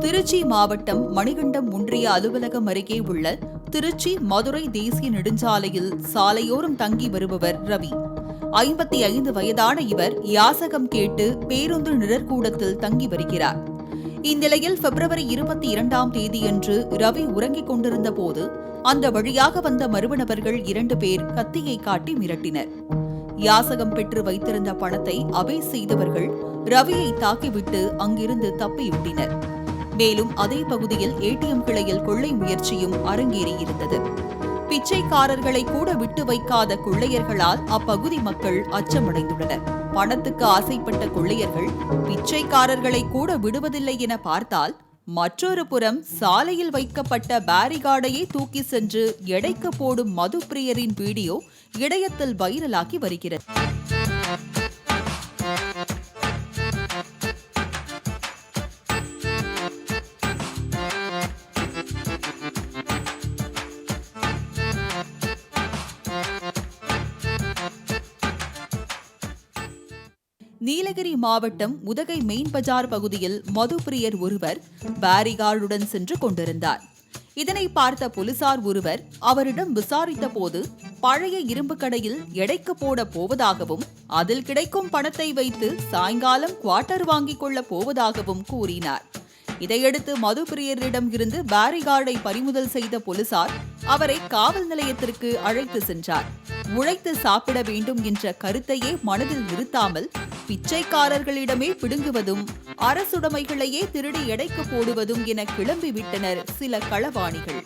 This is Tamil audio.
திருச்சி மாவட்டம் மணிகண்டம் ஒன்றிய அலுவலகம் அருகே உள்ள திருச்சி மதுரை தேசிய நெடுஞ்சாலையில் சாலையோரம் தங்கி வருபவர் ரவி. ஐம்பத்தி ஐந்து வயதான இவர் யாசகம் கேட்டு பேருந்து நிழற்கூடத்தில் தங்கி வருகிறார். இந்நிலையில் பிப்ரவரி இருபத்தி இரண்டாம் தேதியன்று ரவி உறங்கிக் கொண்டிருந்த போது அந்த வழியாக வந்த மர்ம நபர்கள் இரண்டு பேர் கத்தியை காட்டி மிரட்டினர். யாசகம் பெற்று வைத்திருந்த பணத்தை அபே செய்தவர்கள் ரவியை தாக்கிவிட்டு அங்கிருந்து தப்பியோட்டினர். மேலும் அதே பகுதியில் ஏடிஎம் கிளையில் கொள்ளை முயற்சியும் அரங்கேறியிருந்தது. பிச்சைக்காரர்களை கூட விட்டு வைக்காத கொள்ளையர்களால் அப்பகுதி மக்கள் அச்சமடைந்துள்ளனர். பணத்துக்கு ஆசைப்பட்ட கொள்ளையர்கள் பிச்சைக்காரர்களை கூட விடுவதில்லை என பார்த்தால் மற்றொரு புறம் சாலையில் வைக்கப்பட்ட பேரிகார்டையே தூக்கி சென்று எடைக்க போடும் மது பிரியரின் வீடியோ இடையத்தில் வைரலாகி வருகிறது. நீலகிரி மாவட்டம் உதகை மெயின் பஜார் பகுதியில் மதுப்பிரியர் ஒருவர் பேரிகார்டுடன் சென்று கொண்டிருந்தார். இதனை பார்த்த போலீசார் ஒருவர் அவரிடம் விசாரித்த போது பழைய இரும்பு கடையில் எடைக்கு போட போவதாகவும் அதில் கிடைக்கும் பணத்தை வைத்து சாயங்காலம் குவார்ட்டர் வாங்கிக் கொள்ளப் போவதாகவும் கூறினார். இதையடுத்து மதுப்பிரியரிடம் இருந்து பேரிகார்டை பறிமுதல் செய்த போலீசார் அவரை காவல் நிலையத்திற்கு அழைத்து சென்றார். உழைத்து சாப்பிட வேண்டும் என்ற கருத்தையே மனதில் நிறுத்தாமல் பிச்சைக்காரர்களிடமே பிடுங்குவதும் அரசுடைமைகளையே திருடி எடைக்கு போடுவதும் என கிளம்பிவிட்டனர் சில களவாணிகள்.